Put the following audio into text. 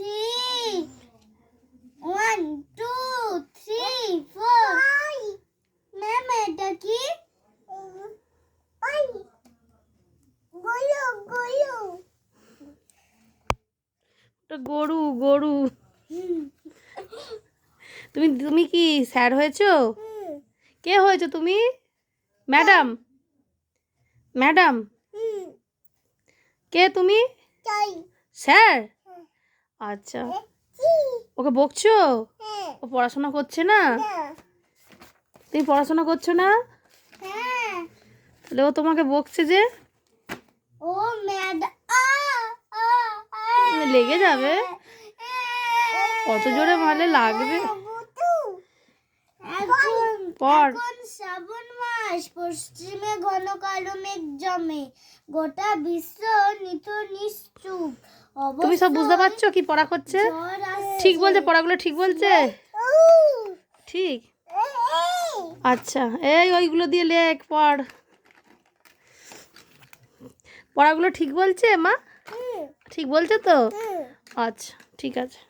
Three one two three four ma'am এটা কি? গলু গলু ওটা গরু গরু। তুমি তুমি কি স্যার হয়েছো? কে হয়েছো তুমি? ম্যাডাম। ম্যাডাম। কে তুমি? চাই। স্যার? আচ্ছা। ওকে বকছো? ও পড়াশোনা করছে না? তুমি পড়াশোনা করছ না? হ্যাঁ। তাহলে ও তোমাকে বকছে যে? ও লেগে যাবে। কত জোরে মারলে লাগবে। পর শ্রাবণ মাস পশ্চিমে ঘন কালো মেঘ জমে। গোটা বিশ্ব নিত নিশ্চুপ তুমি সব বুঝতে পারছ কি পড়া করছে ঠিক বলছে পড়াগুলো ঠিক বলছে? ঠিক। আচ্ছা এই ওইগুলো দিয়ে লেখ পড়। পড়াগুলো ঠিক বলছে মা? ঠিক বলছে তো? আচ্ছা ঠিক আছে।